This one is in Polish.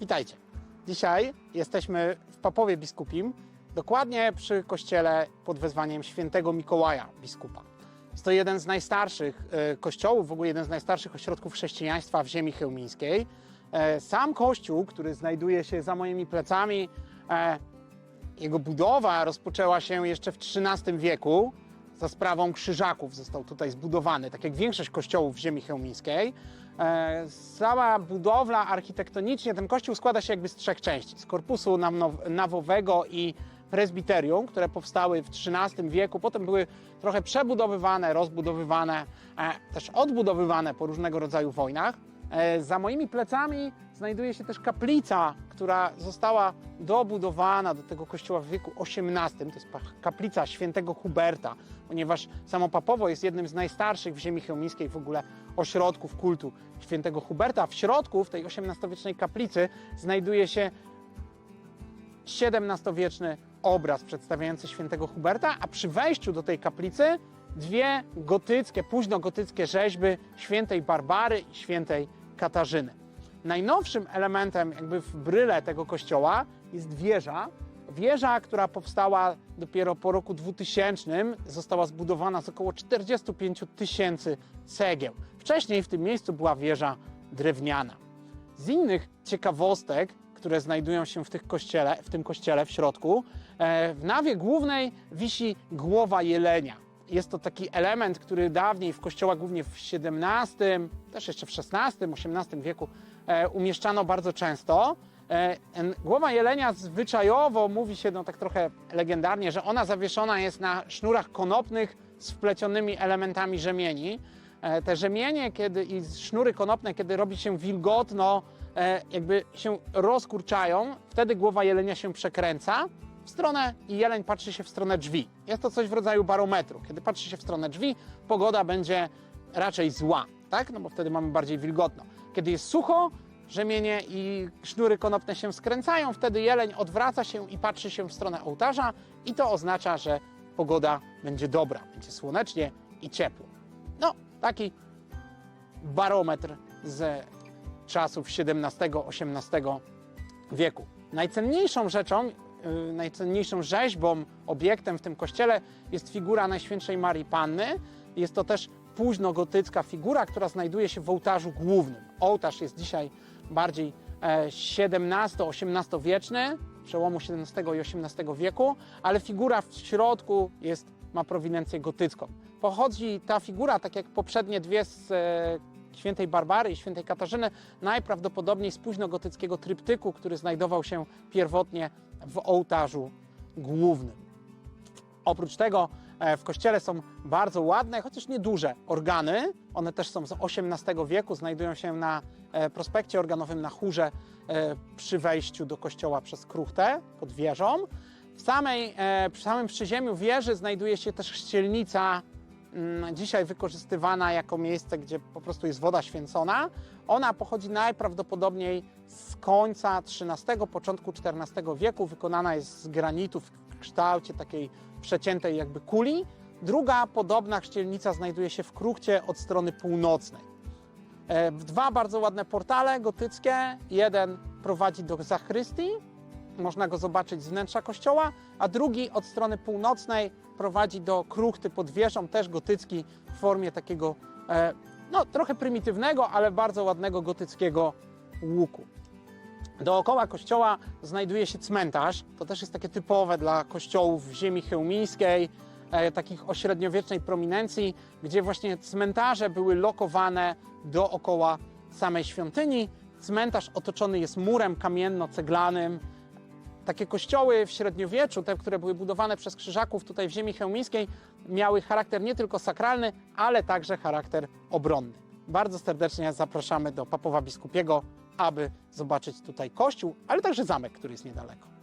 Witajcie. Dzisiaj jesteśmy w Papowie Biskupim, dokładnie przy kościele pod wezwaniem świętego Mikołaja biskupa. Jest to jeden z najstarszych e, kościołów, w ogóle jeden z najstarszych ośrodków chrześcijaństwa w ziemi chełmińskiej. E, Sam kościół, który znajduje się za moimi plecami, e, jego budowa rozpoczęła się jeszcze w XIII wieku. Za sprawą krzyżaków został tutaj zbudowany, tak jak większość kościołów w ziemi chełmińskiej. E, Cała budowla architektonicznie, ten kościół składa się jakby z trzech części. Z korpusu nawowego i prezbiterium, które powstały w XIII wieku, potem były trochę przebudowywane, rozbudowywane, e, też odbudowywane po różnego rodzaju wojnach. E, Za moimi plecami znajduje się też kaplica, która została dobudowana do tego kościoła w wieku XVIII. To jest kaplica świętego Huberta, ponieważ samo Papowo jest jednym z najstarszych w ziemi chełmińskiej w ogóle ośrodków kultu świętego Huberta. W środku, w tej XVIII-wiecznej kaplicy, znajduje się XVII-wieczny obraz przedstawiający świętego Huberta, a przy wejściu do tej kaplicy dwie gotyckie, późnogotyckie rzeźby świętej Barbary i świętej Katarzyny. Najnowszym elementem jakby w bryle tego kościoła jest wieża. Wieża, która powstała dopiero po roku 2000, została zbudowana z około 45 tysięcy cegieł. Wcześniej w tym miejscu była wieża drewniana. Z innych ciekawostek, które znajdują się w, tych kościele, w tym kościele w środku, e, w nawie głównej wisi głowa jelenia. Jest to taki element, który dawniej w kościołach, głównie w XVII, też jeszcze w XVI, XVIII wieku, umieszczano bardzo często. E, Głowa jelenia zwyczajowo mówi się no, tak trochę legendarnie, że ona zawieszona jest na sznurach konopnych z wplecionymi elementami rzemieni. E, Te rzemienie kiedy, i sznury konopne, kiedy robi się wilgotno, e, jakby się rozkurczają, wtedy głowa jelenia się przekręca w stronę i jeleń patrzy się w stronę drzwi. Jest to coś w rodzaju barometru. Kiedy patrzy się w stronę drzwi, pogoda będzie raczej zła, tak? No bo wtedy mamy bardziej wilgotno. Kiedy jest sucho, rzemienie i sznury konopne się skręcają, wtedy jeleń odwraca się i patrzy się w stronę ołtarza i to oznacza, że pogoda będzie dobra, będzie słonecznie i ciepło. No, taki barometr z czasów XVII-XVIII wieku. Najcenniejszą rzeczą, yy, najcenniejszą rzeźbą, obiektem w tym kościele jest figura Najświętszej Marii Panny. Jest to też późnogotycka figura, która znajduje się w ołtarzu głównym. Ołtarz jest dzisiaj bardziej e, XVII-XVIII wieczny, przełomu XVII i XVIII wieku, ale figura w środku jest, ma prowinencję gotycką. Pochodzi ta figura, tak jak poprzednie dwie z e, świętej Barbary i świętej Katarzyny, najprawdopodobniej z późnogotyckiego tryptyku, który znajdował się pierwotnie w ołtarzu głównym. Oprócz tego e, w kościele są bardzo ładne, chociaż nieduże organy. One też są z XVIII wieku, znajdują się na e, prospekcie organowym na chórze e, przy wejściu do kościoła przez kruchtę pod wieżą. W samej, przy samym przyziemiu wieży znajduje się też chścielnica, mm, dzisiaj wykorzystywana jako miejsce, gdzie po prostu jest woda święcona. Ona pochodzi najprawdopodobniej z końca XIII, początku XIV wieku. Wykonana jest z granitu w kształcie takiej przeciętej jakby kuli. Druga podobna chrzcielnica znajduje się w kruchcie od strony północnej. E, Dwa bardzo ładne portale gotyckie. Jeden prowadzi do zachrystii, można go zobaczyć z wnętrza kościoła, a drugi od strony północnej prowadzi do kruchty pod wieżą, też gotycki w formie takiego e, no, trochę prymitywnego, ale bardzo ładnego gotyckiego łuku. Dookoła kościoła znajduje się cmentarz. To też jest takie typowe dla kościołów w ziemi chełmińskiej, e, takich o średniowiecznej prominencji, gdzie właśnie cmentarze były lokowane dookoła samej świątyni. Cmentarz otoczony jest murem kamienno-ceglanym. Takie kościoły w średniowieczu, te, które były budowane przez krzyżaków tutaj w ziemi chełmińskiej, miały charakter nie tylko sakralny, ale także charakter obronny. Bardzo serdecznie zapraszamy do Papowa Biskupiego, aby zobaczyć tutaj kościół, ale także zamek, który jest niedaleko.